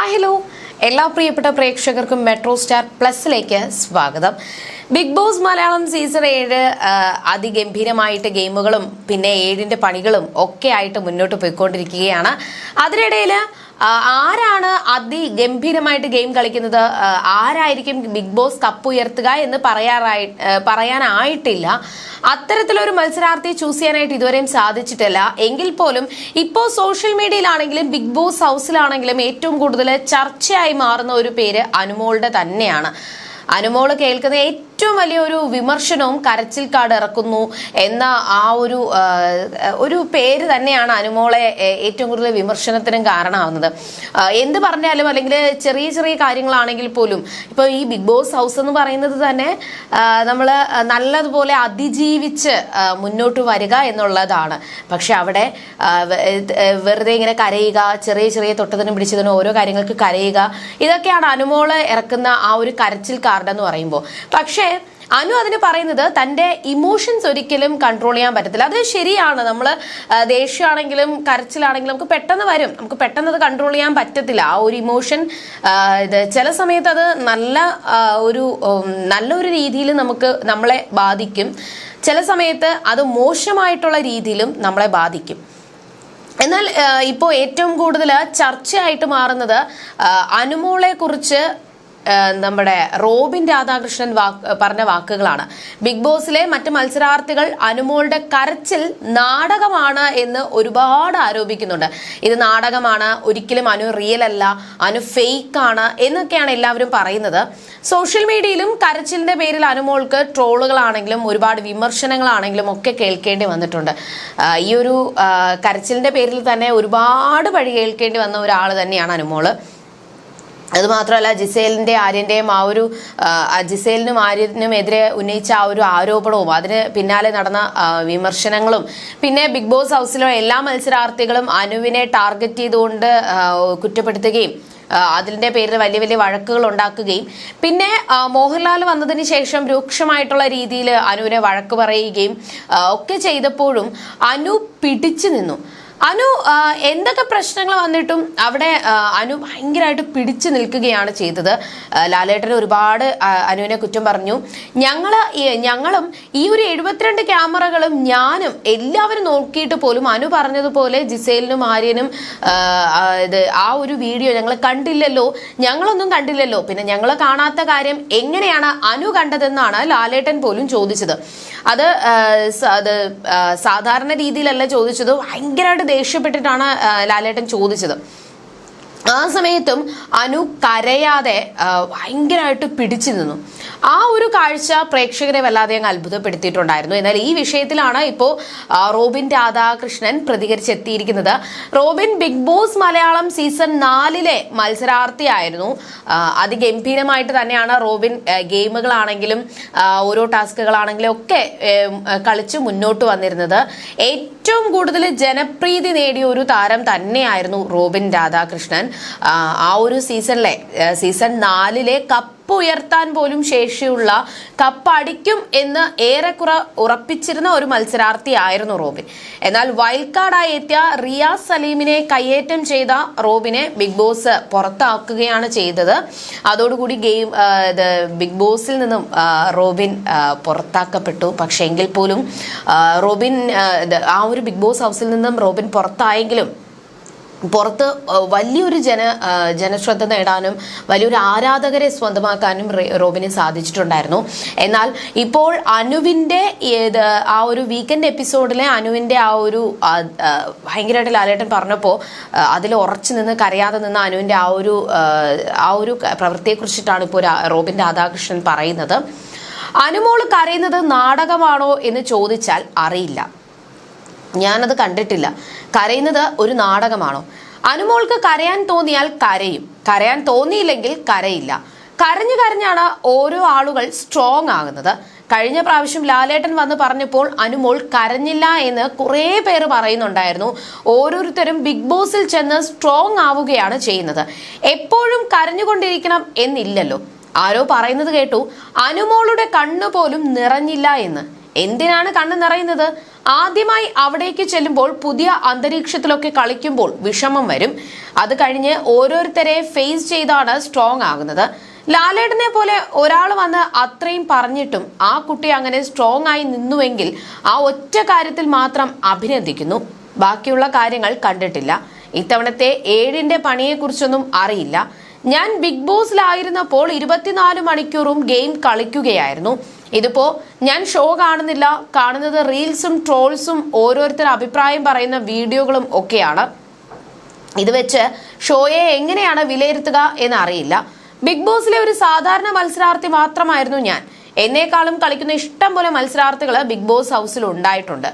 ആ ഹലോ എല്ലാ പ്രിയപ്പെട്ട പ്രേക്ഷകർക്കും മെട്രോ സ്റ്റാർ പ്ലസിലേക്ക് സ്വാഗതം. ബിഗ് ബോസ് മലയാളം സീസൺ ഏഴ് അതിഗംഭീരമായിട്ട് ഗെയിമുകളും പിന്നെ ഏഴിന്റെ പണികളും ഒക്കെ ആയിട്ട് മുന്നോട്ട് പോയിക്കൊണ്ടിരിക്കുകയാണ്. അതിനിടയിൽ ആരാണ് അതിഗംഭീരമായിട്ട് ഗെയിം കളിക്കുന്നത്? ആരായിരിക്കും ബിഗ് ബോസ് കപ്പ് ഉയർത്തുക എന്ന് പറയാറായി പറയാനായിട്ടില്ല. അത്തരത്തിലൊരു മത്സരാർത്ഥിയെ ചൂസ് ചെയ്യാനായിട്ട് ഇതുവരെയും സാധിച്ചിട്ടില്ല. എങ്കിൽ പോലും ഇപ്പോൾ സോഷ്യൽ മീഡിയയിലാണെങ്കിലും ബിഗ് ബോസ് ഹൗസിലാണെങ്കിലും ഏറ്റവും കൂടുതൽ ചർച്ചയായി മാറുന്ന ഒരു പേര് അനുമോളുടെ തന്നെയാണ്. അനുമോൾ കേൾക്കുന്ന ഏറ്റവും വലിയൊരു വിമർശനവും കരച്ചിൽ കാർഡ് ഇറക്കുന്നു എന്ന ആ ഒരു ഒരു പേര് തന്നെയാണ് അനുമോളെ ഏറ്റവും കൂടുതൽ വിമർശനത്തിനും കാരണമാവുന്നത്. എന്ത് പറഞ്ഞാലും അല്ലെങ്കിൽ ചെറിയ ചെറിയ കാര്യങ്ങളാണെങ്കിൽ പോലും ഇപ്പോൾ ഈ ബിഗ് ബോസ് ഹൗസ് എന്ന് പറയുന്നത് തന്നെ നമ്മൾ നല്ലതുപോലെ അതിജീവിച്ച് മുന്നോട്ട് വരിക എന്നുള്ളതാണ്. പക്ഷെ അവിടെ വെറുതെ ഇങ്ങനെ കരയുക ചെറിയ ചെറിയ തൊട്ടതിനും പിടിച്ചതിനും ഓരോ കാര്യങ്ങൾക്ക് കരയുക ഇതൊക്കെയാണ് അനുമോൾ ഇറക്കുന്ന ആ ഒരു കരച്ചിൽ കാർഡ് എന്ന് പറയുമ്പോൾ. പക്ഷേ അനു അതിന് പറയുന്നത് തന്റെ ഇമോഷൻസ് ഒരിക്കലും കൺട്രോൾ ചെയ്യാൻ പറ്റത്തില്ല. അത് ശരിയാണ്. നമ്മൾ ദേഷ്യമാണെങ്കിലും കരച്ചിലാണെങ്കിലും നമുക്ക് പെട്ടെന്ന് വരും. നമുക്ക് പെട്ടെന്ന് അത് കൺട്രോൾ ചെയ്യാൻ പറ്റത്തില്ല. ആ ഒരു ഇമോഷൻ ഇത് ചില സമയത്ത് അത് നല്ല ഒരു നല്ലൊരു രീതിയിൽ നമുക്ക് നമ്മളെ ബാധിക്കും. ചില സമയത്ത് അത് മോശമായിട്ടുള്ള രീതിയിലും നമ്മളെ ബാധിക്കും. എന്നാൽ ഇപ്പോൾ ഏറ്റവും കൂടുതൽ ചർച്ചയായിട്ട് മാറുന്നത് അനുമോളെ കുറിച്ച് നമ്മുടെ റോബിൻ രാധാകൃഷ്ണൻ പറഞ്ഞ വാക്കുകളാണ്. ബിഗ് ബോസിലെ മറ്റ് മത്സരാർത്ഥികൾ അനുമോളുടെ കരച്ചിൽ നാടകമാണ് എന്ന് ഒരുപാട് ആരോപിക്കുന്നുണ്ട്. ഇത് നാടകമാണ് ഒരിക്കലും അനു റിയൽ അല്ല അനു ഫേക്ക് ആണ് എന്നൊക്കെയാണ് എല്ലാവരും പറയുന്നത്. സോഷ്യൽ മീഡിയയിലും കരച്ചിലിന്റെ പേരിൽ അനുമോൾക്ക് ട്രോളുകളാണെങ്കിലും ഒരുപാട് വിമർശനങ്ങളാണെങ്കിലും ഒക്കെ കേൾക്കേണ്ടി വന്നിട്ടുണ്ട്. ഈ ഒരു കരച്ചിലിന്റെ പേരിൽ തന്നെ ഒരുപാട് വഴി കേൾക്കേണ്ടി വന്ന ഒരാൾ തന്നെയാണ് അനുമോൾ. അത് മാത്രമല്ല ജിസേലിന്റെ ആര്യന്റെയും ആ ഒരു ജിസേലിനും ആര്യനും എതിരെ ഉന്നയിച്ച ആ ഒരു ആരോപണവും അതിന് പിന്നാലെ നടന്ന വിമർശനങ്ങളും പിന്നെ ബിഗ് ബോസ് ഹൗസിലെ എല്ലാ മത്സരാർത്ഥികളും അനുവിനെ ടാർഗറ്റ് ചെയ്തുകൊണ്ട് കുറ്റപ്പെടുത്തുകയും അതിന്റെ പേരിൽ വലിയ വലിയ വഴക്കുകൾ ഉണ്ടാക്കുകയും പിന്നെ മോഹൻലാൽ വന്നതിന് ശേഷം രൂക്ഷമായിട്ടുള്ള രീതിയിൽ അനുവിനെ വഴക്ക് പറയുകയും ഒക്കെ ചെയ്തപ്പോഴും അനു പിടിച്ചു നിന്നു. അനു എന്തൊക്കെ പ്രശ്നങ്ങൾ വന്നിട്ടും അവിടെ അനു ഭയങ്കരമായിട്ട് പിടിച്ചു നിൽക്കുകയാണ് ചെയ്തത്. ലാലേട്ടൻ ഒരുപാട് അനുവിനെ കുറ്റം പറഞ്ഞു. ഞങ്ങൾ ഞങ്ങളും ഈ ഒരു എഴുപത്തിരണ്ട് ക്യാമറകളും ഞാനും എല്ലാവരും നോക്കിയിട്ട് പോലും അനു പറഞ്ഞതുപോലെ ജിസേലിനും ആര്യനും ഇത് ആ ഒരു വീഡിയോ ഞങ്ങൾ കണ്ടില്ലല്ലോ. ഞങ്ങളൊന്നും കണ്ടില്ലല്ലോ. പിന്നെ ഞങ്ങൾ കാണാത്ത കാര്യം എങ്ങനെയാണ് അനു കണ്ടതെന്നാണ് ലാലേട്ടൻ പോലും ചോദിച്ചത്. അത് അത് സാധാരണ രീതിയിലല്ല ചോദിച്ചത്. ഭയങ്കരമായിട്ട് ദേഷ്യപ്പെട്ടിട്ടാണ് ലാലേട്ടൻ ചോദിച്ചത്. ആ സമയത്തും അനു കരയാതെ ഭയങ്കരമായിട്ട് പിടിച്ചു നിന്നു. ആ ഒരു കാഴ്ച പ്രേക്ഷകരെ വല്ലാതെ അങ്ങ് അത്ഭുതപ്പെടുത്തിയിട്ടുണ്ടായിരുന്നു. എന്നാൽ ഈ വിഷയത്തിലാണ് ഇപ്പോൾ Robin Radhakrishnan പ്രതികരിച്ചെത്തിയിരിക്കുന്നത്. Robin Big Boss Malayalam season നാലിലെ മത്സരാർത്ഥിയായിരുന്നു. അതിഗംഭീരമായിട്ട് തന്നെയാണ് റോബിൻ ഗെയിമുകളാണെങ്കിലും ഓരോ ടാസ്കുകളാണെങ്കിലും ഒക്കെ കളിച്ച് മുന്നോട്ട് വന്നിരുന്നത്. ഏറ്റവും കൂടുതൽ ജനപ്രീതി നേടിയ ഒരു താരം തന്നെയായിരുന്നു റോബിൻ രാധാകൃഷ്ണൻ. ആ, ഒരു സീസണിലെ സീസൺ നാലിലെ കപ്പ് ഉയർത്താൻ പോലും ശേഷിയുള്ള കപ്പ് അടിക്കും എന്ന് ഏറെക്കുറെ ഉറപ്പിച്ചിരുന്ന ഒരു മത്സരാർത്ഥിയായിരുന്നു റോബിൻ. എന്നാൽ വൈൽഡ് കാർഡായി എത്തിയ റിയാസ് സലീമിനെ കയ്യേറ്റം ചെയ്ത റോബിനെ ബിഗ് ബോസ് പുറത്താക്കുകയാണ് ചെയ്തത്. അതോടുകൂടി ഗെയിം ഇത് ബിഗ് ബോസിൽ നിന്നും റോബിൻ പുറത്താക്കപ്പെട്ടു. പക്ഷേ എങ്കിൽ പോലും റോബിൻ ആ ഒരു ബിഗ് ബോസ് ഹൗസിൽ നിന്നും റോബിൻ പുറത്തായെങ്കിലും പുറത്ത് വലിയൊരു ജന ജനശ്രദ്ധ നേടാനും വലിയൊരു ആരാധകരെ സ്വന്തമാക്കാനും റോബിന് സാധിച്ചിട്ടുണ്ടായിരുന്നു. എന്നാൽ ഇപ്പോൾ അനുവിന്റെ ഏത് ആ ഒരു വീക്കെൻഡ് എപ്പിസോഡിലെ അനുവിന്റെ ആ ഒരു ഭയങ്കരമായിട്ട് ലാലേട്ടൻ പറഞ്ഞപ്പോൾ അതിൽ ഉറച്ചു നിന്ന് കരയാതെ നിന്ന് അനുവിന്റെ ആ ഒരു ആ ഒരു പ്രവൃത്തിയെക്കുറിച്ചിട്ടാണ് ഇപ്പോൾ റോബിൻ രാധാകൃഷ്ണൻ പറയുന്നത്. അനുമോൾ കരയുന്നത് നാടകമാണോ എന്ന് ചോദിച്ചാൽ അറിയില്ല. ഞാനത് കണ്ടിട്ടില്ല. കരയുന്നത് ഒരു നാടകമാണോ? അനുമോൾക്ക് കരയാൻ തോന്നിയാൽ കരയും. കരയാൻ തോന്നിയില്ലെങ്കിൽ കരയില്ല. കരഞ്ഞു കരഞ്ഞാണ് ഓരോ ആളുകൾ സ്ട്രോങ് ആകുന്നത്. കഴിഞ്ഞ പ്രാവശ്യം ലാലേട്ടൻ വന്ന് പറഞ്ഞപ്പോൾ അനുമോൾ കരഞ്ഞില്ല എന്ന് കുറേ പേര് പറയുന്നുണ്ടായിരുന്നു. ഓരോരുത്തരും ബിഗ് ബോസിൽ ചെന്ന് സ്ട്രോങ് ആവുകയാണ് ചെയ്യുന്നത്. എപ്പോഴും കരഞ്ഞുകൊണ്ടിരിക്കണം എന്നില്ലല്ലോ. ആരോ പറയുന്നത് കേട്ടു അനുമോളുടെ കണ്ണു പോലും നിറഞ്ഞില്ല എന്ന്. എന്തിനാണ് കണ്ണ് നിറയുന്നത്? ആദ്യമായി അവിടേക്ക് ചെല്ലുമ്പോൾ പുതിയ അന്തരീക്ഷത്തിലൊക്കെ കളിക്കുമ്പോൾ വിഷമം വരും. അത് കഴിഞ്ഞ് ഓരോരുത്തരെ ഫേസ് ചെയ്താണ് സ്ട്രോങ് ആകുന്നത്. ലാലേട്ടനെ പോലെ ഒരാൾ വന്ന് അത്രയും പറഞ്ഞിട്ടും ആ കുട്ടി അങ്ങനെ സ്ട്രോങ് ആയി നിന്നുവെങ്കിൽ ആ ഒറ്റ കാര്യത്തിൽ മാത്രം അഭിനന്ദിക്കുന്നു. ബാക്കിയുള്ള കാര്യങ്ങൾ കണ്ടിട്ടില്ല. ഇത്തവണത്തെ ഏഴിന്റെ പണിയെക്കുറിച്ചൊന്നും അറിയില്ല. ഞാൻ ബിഗ് ബോസിലായിരുന്നപ്പോൾ ഇരുപത്തിനാല് മണിക്കൂറും ഗെയിം കളിക്കുകയായിരുന്നു. ഇതിപ്പോ ഞാൻ ഷോ കാണുന്നില്ല. കാണുന്നത് റീൽസും ട്രോൾസും ഓരോരുത്തർ അഭിപ്രായം പറയുന്ന വീഡിയോകളും ഒക്കെയാണ്. ഇത് വെച്ച് ഷോയെ എങ്ങനെയാണ് വിലയിരുത്തുക എന്ന് അറിയില്ല ബിഗ് ബോസിലെ ഒരു സാധാരണ മത്സരാർത്ഥി മാത്രമായിരുന്നു ഞാൻ. എന്നേക്കാളും കളിക്കുന്ന ഇഷ്ടം പോലെ മത്സരാർത്ഥികൾ ബിഗ് ബോസ് ഹൗസിൽ ഉണ്ടായിട്ടുണ്ട്.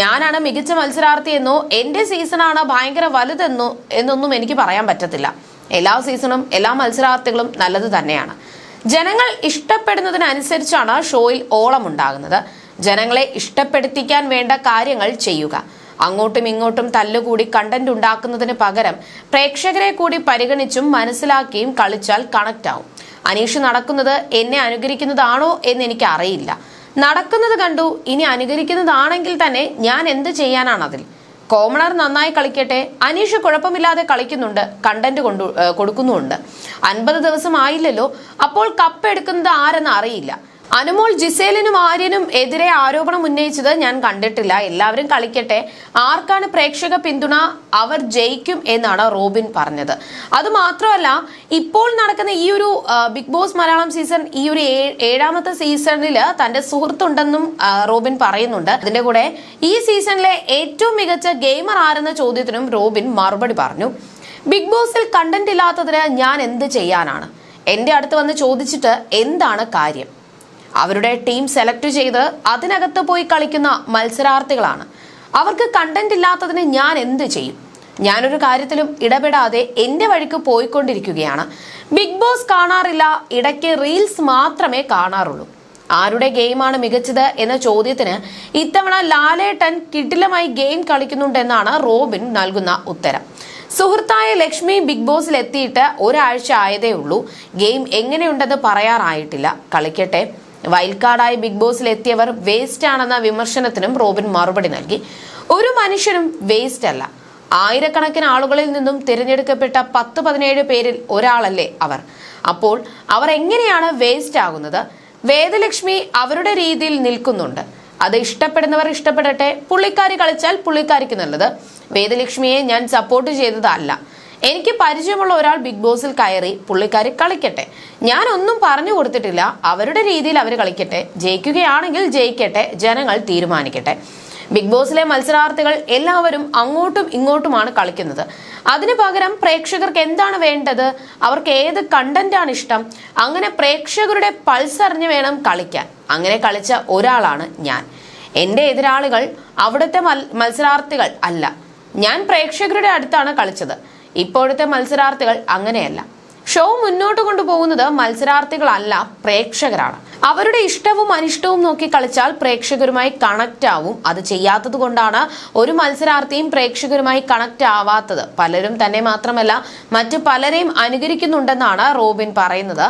ഞാനാണ് മികച്ച മത്സരാർത്ഥി എന്നോ എന്റെ സീസണാണ് ഭയങ്കര വലുതെന്നോ എന്നൊന്നും എനിക്ക് പറയാൻ പറ്റത്തില്ല. എല്ലാ സീസണും എല്ലാ മത്സരാർത്ഥികളും നല്ലത് തന്നെയാണ്. ജനങ്ങൾ ഇഷ്ടപ്പെടുന്നതിനനുസരിച്ചാണ് ഷോയിൽ ഓളം ഉണ്ടാകുന്നത് ജനങ്ങളെ ഇഷ്ടപ്പെടുത്തിക്കാൻ വേണ്ട കാര്യങ്ങൾ ചെയ്യുക. അങ്ങോട്ടും ഇങ്ങോട്ടും തല്ലുകൂടി കണ്ടന്റ് ഉണ്ടാക്കുന്നതിന് പകരം പ്രേക്ഷകരെ കൂടി പരിഗണിച്ചും മനസ്സിലാക്കിയും കളിച്ചാൽ കണക്റ്റ് ആവും. അനീഷ് നടക്കുന്നത് എന്നെ അനുകരിക്കുന്നതാണോ എന്ന് എനിക്ക് അറിയില്ല. നടക്കുന്നത് കണ്ടു ഇനി അനുകരിക്കുന്നതാണെങ്കിൽ തന്നെ ഞാൻ എന്ത് ചെയ്യാനാണ് അതിൽ? കോമണർ നന്നായി കളിക്കട്ടെ. അനീഷ് കുഴപ്പമില്ലാതെ കളിക്കുന്നുണ്ട് കണ്ടന്റ് കൊണ്ടു കൊടുക്കുന്നുമുണ്ട്. അൻപത് ദിവസം ആയില്ലല്ലോ. അപ്പോൾ കപ്പ് എടുക്കുന്നത് ആരെന്ന് അറിയില്ല. അനുമോൾ ജിസേലിനും ആര്യനും എതിരെ ആരോപണം ഉന്നയിച്ചത് ഞാൻ കണ്ടിട്ടില്ല. എല്ലാവരും കളിക്കട്ടെ. ആർക്കാണ് പ്രേക്ഷക പിന്തുണ? അവർ ജയിക്കും എന്നാണ് റോബിൻ പറഞ്ഞത്. അത് മാത്രമല്ല ഇപ്പോൾ നടക്കുന്ന ഈ ഒരു ബിഗ് ബോസ് മലയാളം സീസൺ ഈ ഒരു ഏഴാമത്തെ സീസണിൽ തന്റെ സുഹൃത്തുണ്ടെന്നും റോബിൻ പറയുന്നുണ്ട്. അതിന്റെ കൂടെ ഈ സീസണിലെ ഏറ്റവും മികച്ച ഗെയിമർ ആരെന്ന ചോദ്യത്തിനും റോബിൻ മറുപടി പറഞ്ഞു. ബിഗ് ബോസിൽ കണ്ടന്റ് ഇല്ലാത്തതിന് ഞാൻ എന്ത് ചെയ്യാനാണ്? എന്റെ അടുത്ത് വന്ന് ചോദിച്ചിട്ട് എന്താണ് കാര്യം? അവരുടെ ടീം സെലക്ട് ചെയ്ത് അതിനകത്ത് പോയി കളിക്കുന്ന മത്സരാർത്ഥികളാണ്. അവർക്ക് കണ്ടന്റ് ഇല്ലാത്തതിന് ഞാൻ എന്ത് ചെയ്യും? ഞാനൊരു കാര്യത്തിലും ഇടപെടാതെ എന്റെ വഴിക്ക് പോയിക്കൊണ്ടിരിക്കുകയാണ്. ബിഗ് ബോസ് കാണാറില്ല ഇടയ്ക്ക് റീൽസ് മാത്രമേ കാണാറുള്ളൂ. ആരുടെ ഗെയിമാണ് മികച്ചത് എന്ന ചോദ്യത്തിന് ഇത്തവണ ലാലേട്ടൻ കിടിലമായി ഗെയിം കളിക്കുന്നുണ്ടെന്നാണ് റോബിൻ നൽകുന്ന ഉത്തരം. സുഹൃത്തായ ലക്ഷ്മി ബിഗ് ബോസിൽ എത്തിയിട്ട് ഒരാഴ്ച ആയതേ ഉള്ളൂ. ഗെയിം എങ്ങനെയുണ്ടെന്ന് പറയാറായിട്ടില്ല. കളിക്കട്ടെ. വൈൽഡ് കാർഡായി ബിഗ് ബോസിൽ എത്തിയവർ വേസ്റ്റ് ആണെന്ന വിമർശനത്തിനും റോബിൻ മറുപടി നൽകി. ഒരു മനുഷ്യനും വേസ്റ്റ് അല്ല. ആയിരക്കണക്കിന് ആളുകളിൽ നിന്നും തിരഞ്ഞെടുക്കപ്പെട്ട പത്ത് പതിനേഴ് പേരിൽ ഒരാളല്ലേ അവർ. അപ്പോൾ അവർ എങ്ങനെയാണ് വേസ്റ്റ് ആകുന്നത്? വേദലക്ഷ്മി അവരുടെ രീതിയിൽ നിൽക്കുന്നുണ്ട്. അത് ഇഷ്ടപ്പെടുന്നവർ ഇഷ്ടപ്പെടട്ടെ. പുള്ളിക്കാരി കളിച്ചാൽ പുള്ളിക്കാരിക്ക് നല്ലത്. വേദലക്ഷ്മിയെ ഞാൻ സപ്പോർട്ട് ചെയ്തതല്ല. എനിക്ക് പരിചയമുള്ള ഒരാൾ ബിഗ് ബോസിൽ കയറി പുള്ളിക്കാരി കളിക്കട്ടെ. ഞാൻ ഒന്നും പറഞ്ഞു കൊടുത്തിട്ടില്ല. അവരുടെ രീതിയിൽ അവർ കളിക്കട്ടെ. ജയിക്കുകയാണെങ്കിൽ ജയിക്കട്ടെ. ജനങ്ങൾ തീരുമാനിക്കട്ടെ. ബിഗ് ബോസിലെ മത്സരാർത്ഥികൾ എല്ലാവരും അങ്ങോട്ടും ഇങ്ങോട്ടുമാണ് കളിക്കുന്നത്. അതിനു പകരം പ്രേക്ഷകർക്ക് എന്താണ് വേണ്ടത്? അവർക്ക് ഏത് കണ്ടന്റ് ആണ് ഇഷ്ടം? അങ്ങനെ പ്രേക്ഷകരുടെ പൾസ് അറിഞ്ഞു വേണം കളിക്കാൻ. അങ്ങനെ കളിച്ച ഒരാളാണ് ഞാൻ. എന്റെ എതിരാളികൾ അവിടുത്തെ മത്സരാർത്ഥികൾ അല്ല. ഞാൻ പ്രേക്ഷകരുടെ അടുത്താണ് കളിച്ചത്. ഇപ്പോഴത്തെ മത്സരാർത്ഥികൾ അങ്ങനെയല്ല. ഷോ മുന്നോട്ട് കൊണ്ടുപോകുന്നത് മത്സരാർത്ഥികളല്ല പ്രേക്ഷകരാണ്. അവരുടെ ഇഷ്ടവും അനിഷ്ടവും നോക്കി കളിച്ചാൽ പ്രേക്ഷകരുമായി കണക്റ്റ് ആവും. അത് ചെയ്യാത്തത് കൊണ്ടാണ് ഒരു മത്സരാർത്ഥിയും പ്രേക്ഷകരുമായി കണക്റ്റ് ആവാത്തത്. പലരും തന്നെ മാത്രമല്ല മറ്റു പലരെയും അനുകരിക്കുന്നുണ്ടെന്നാണ് റോബിൻ പറയുന്നത്.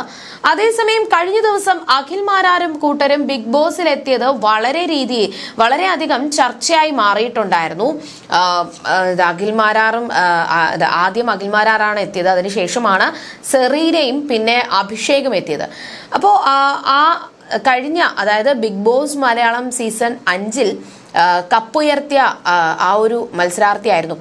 അതേസമയം കഴിഞ്ഞ ദിവസം അഖിൽ മാരാരും കൂട്ടരും ബിഗ് ബോസിൽ എത്തിയത് വളരെ രീതി വളരെയധികം ചർച്ചയായി മാറിയിട്ടുണ്ടായിരുന്നു. അഖിൽ മാരാറും ആദ്യം അഖിൽ മാരാറാണ് എത്തിയത്. അതിനുശേഷമാണ് സെറീനയും പിന്നെ അഭിഷേകും എത്തിയത്. അപ്പോൾ ആ കഴിഞ്ഞ അതായത് ബിഗ് ബോസ് മലയാളം സീസൺ അഞ്ചിൽ കപ്പുയർത്തിയ ആ, ഒരു മത്സരാർത്ഥിയായിരുന്നു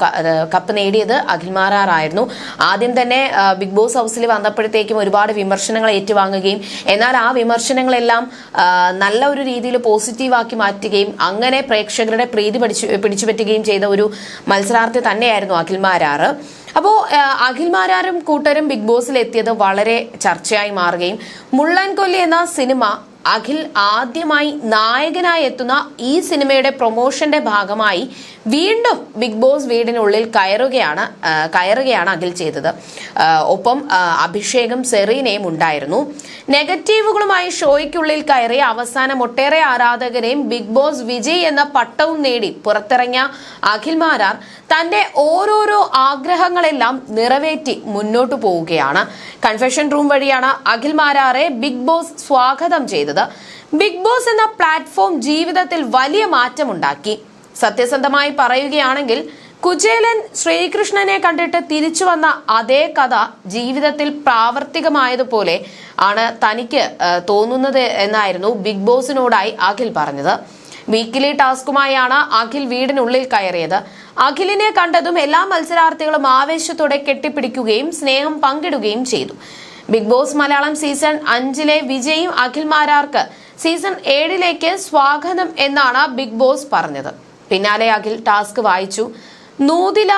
കപ്പ് നേടിയത് അഖിൽമാരാറായിരുന്നു ആദ്യം തന്നെ ബിഗ് ബോസ് ഹൗസിൽ വന്നപ്പോഴത്തേക്കും ഒരുപാട് വിമർശനങ്ങൾ ഏറ്റുവാങ്ങുകയും എന്നാൽ ആ വിമർശനങ്ങളെല്ലാം നല്ല ഒരു രീതിയിൽ പോസിറ്റീവാക്കി മാറ്റുകയും അങ്ങനെ പ്രേക്ഷകരുടെ പ്രീതി പിടിച്ചു പിടിച്ചുപറ്റുകയും ചെയ്ത ഒരു മത്സരാർത്ഥി തന്നെയായിരുന്നു അഖിൽമാരാർ അപ്പോൾ അഖിൽമാരാരും കൂട്ടരും ബിഗ് ബോസിൽ എത്തിയത് വളരെ ചർച്ചയായി മാറുകയും മുള്ളൻ കൊല്ലി എന്ന സിനിമ അഖിൽ ആദ്യമായി നായകനായി എത്തുന്ന ഈ സിനിമയുടെ പ്രൊമോഷന്റെ ഭാഗമായി വീണ്ടും ബിഗ് ബോസ് വീടിനുള്ളിൽ കയറുകയാണ് കയറുകയാണ് അഖിൽ ചെയ്തത്. ഒപ്പം അഭിഷേകം സെറീനയും ഉണ്ടായിരുന്നു. നെഗറ്റീവുകളുമായി ഷോയ്ക്കുള്ളിൽ കയറി അവസാനം ഒട്ടേറെ ആരാധകരെയും ബിഗ് ബോസ് വിജയ് എന്ന പട്ടവും നേടി പുറത്തിറങ്ങിയ അഖിൽ മാരാർ തന്റെ ഓരോരോ ആഗ്രഹങ്ങളെല്ലാം നിറവേറ്റി മുന്നോട്ടു പോവുകയാണ്. കൺഫെഷൻ റൂം വഴിയാണ് അഖിൽ മാരാറെ ബിഗ് ബോസ് സ്വാഗതം ചെയ്തത്. ബിഗ് ബോസ് എന്ന പ്ലാറ്റ്ഫോം ജീവിതത്തിൽ വലിയ മാറ്റമുണ്ടാക്കി. സത്യസന്ധമായി പറയുകയാണെങ്കിൽ കുചേലൻ ശ്രീകൃഷ്ണനെ കണ്ടിട്ട് തിരിച്ചു വന്ന അതേ കഥ ജീവിതത്തിൽ പ്രാവർത്തികമായതുപോലെ ആണ് തനിക്ക് തോന്നുന്നത് എന്നായിരുന്നു ബിഗ് ബോസിനോടായി അഖിൽ പറഞ്ഞത്. വീക്കിലി ടാസ്കുമായാണ് അഖിൽ വീടിനുള്ളിൽ കയറിയത്. അഖിലിനെ കണ്ടതും എല്ലാ മത്സരാർത്ഥികളും ആവേശത്തോടെ കെട്ടിപ്പിടിക്കുകയും സ്നേഹം പങ്കിടുകയും ചെയ്തു. ബിഗ് ബോസ് മലയാളം സീസൺ അഞ്ചിലെ വിജയും അഖിൽ മാരാർക്ക് സീസൺ ഏഴിലേക്ക് സ്വാഗതം എന്നാണ് ബിഗ് ബോസ് പറഞ്ഞത്. പിന്നാലെ അഖിൽ ടാസ്ക് വായിച്ചു. നൂതില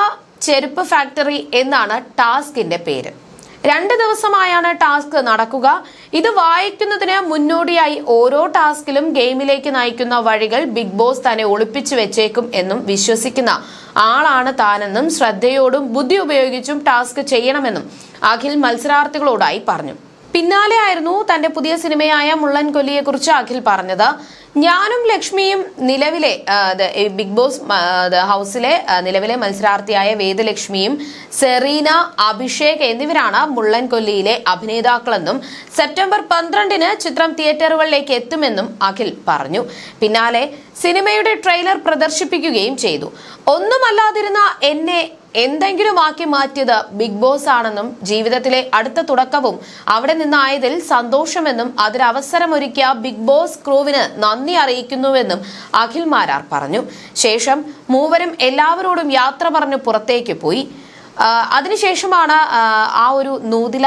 ചെരുപ്പ് ഫാക്ടറി എന്നാണ് ടാസ്കിന്റെ പേര്. രണ്ട് ദിവസമായാണ് ടാസ്ക് നടക്കുക. ഇത് വായിക്കുന്നതിന് മുന്നോടിയായി ഓരോ ടാസ്കിലും ഗെയിമിലേക്ക് നയിക്കുന്ന വഴികൾ ബിഗ് ബോസ് തന്നെ ഒളിപ്പിച്ചു വെച്ചേക്കും എന്നും വിശ്വസിക്കുന്ന ആളാണ് താനെന്നും ശ്രദ്ധയോടും ബുദ്ധി ഉപയോഗിച്ചും ടാസ്ക് ചെയ്യണമെന്നും അഖിൽ മത്സരാർത്ഥികളോടായി പറഞ്ഞു. പിന്നാലെ ആയിരുന്നു തന്റെ പുതിയ സിനിമയായ മുള്ളൻ കൊല്ലിയെ കുറിച്ച് അഖിൽ പറഞ്ഞത്. ഞാനും ലക്ഷ്മിയും നിലവിലെ ബിഗ് ബോസ് ഹൗസിലെ നിലവിലെ മത്സരാർത്ഥിയായ വേദലക്ഷ്മിയും സെറീന അഭിഷേക് എന്നിവരാണ് മുള്ളൻ കൊല്ലിയിലെ അഭിനേതാക്കളെന്നും സെപ്റ്റംബർ പന്ത്രണ്ടിന് ചിത്രം തിയേറ്ററുകളിലേക്ക് എത്തുമെന്നും അഖിൽ പറഞ്ഞു. പിന്നാലെ സിനിമയുടെ ട്രെയിലർ പ്രദർശിപ്പിക്കുകയും ചെയ്തു. ഒന്നുമല്ലാതിരുന്ന എന്നെ എന്തെങ്കിലും ആക്കി മാറ്റിയത് ബിഗ് ബോസ് ആണെന്നും ജീവിതത്തിലെ അടുത്ത തുടക്കവും അവിടെ നിന്നായതിൽ സന്തോഷമെന്നും അതിനവസരമൊരുക്കിയ ബിഗ് ബോസ് ക്രൂവിന് നന്ദി അറിയിക്കുന്നുവെന്നും അഖിൽ മാരാർ പറഞ്ഞു. ശേഷം മൂവരും എല്ലാവരോടും യാത്ര പറഞ്ഞു പുറത്തേക്ക് പോയി. അതിനുശേഷമാണ് ആ, ഒരു നൂതില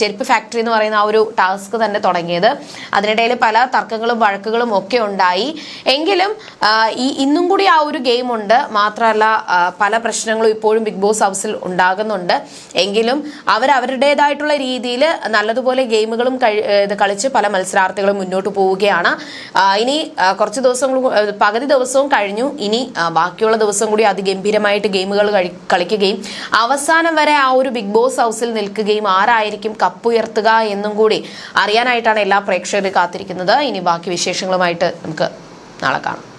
ചെരുപ്പ് ഫാക്ടറി എന്ന് പറയുന്ന ആ ഒരു ടാസ്ക് തന്നെ തുടങ്ങിയത്. അതിനിടയിൽ പല തർക്കങ്ങളും വഴക്കുകളും ഒക്കെ ഉണ്ടായി. എങ്കിലും ഈ ഇന്നും കൂടി ആ ഒരു ഗെയിം ഉണ്ട്. മാത്രമല്ല പല പ്രശ്നങ്ങളും ഇപ്പോഴും ബിഗ് ബോസ് ഹൗസിൽ ഉണ്ടാകുന്നുണ്ട്. എങ്കിലും അവർ അവരുടേതായിട്ടുള്ള രീതിയിൽ നല്ലതുപോലെ ഗെയിമുകളും കളിച്ച് പല മത്സരാർത്ഥികളും മുന്നോട്ട് പോവുകയാണ്. ഇനി കുറച്ച് ദിവസങ്ങൾ പകുതി ദിവസവും കഴിഞ്ഞു. ഇനി ബാക്കിയുള്ള ദിവസം കൂടി അതിഗംഭീരമായിട്ട് ഗെയിമുകൾ കളിക്കുകയും അവസാനം വരെ ആ ഒരു ബിഗ് ബോസ് ഹൗസിൽ നിൽക്കുകയും ആരായിരിക്കും കപ്പുയർത്തുക എന്നും കൂടി അറിയാനായിട്ടാണ് എല്ലാ പ്രേക്ഷകരും കാത്തിരിക്കുന്നത്. ഇനി ബാക്കി വിശേഷങ്ങളുമായിട്ട് നമുക്ക് നാളെ കാണാം.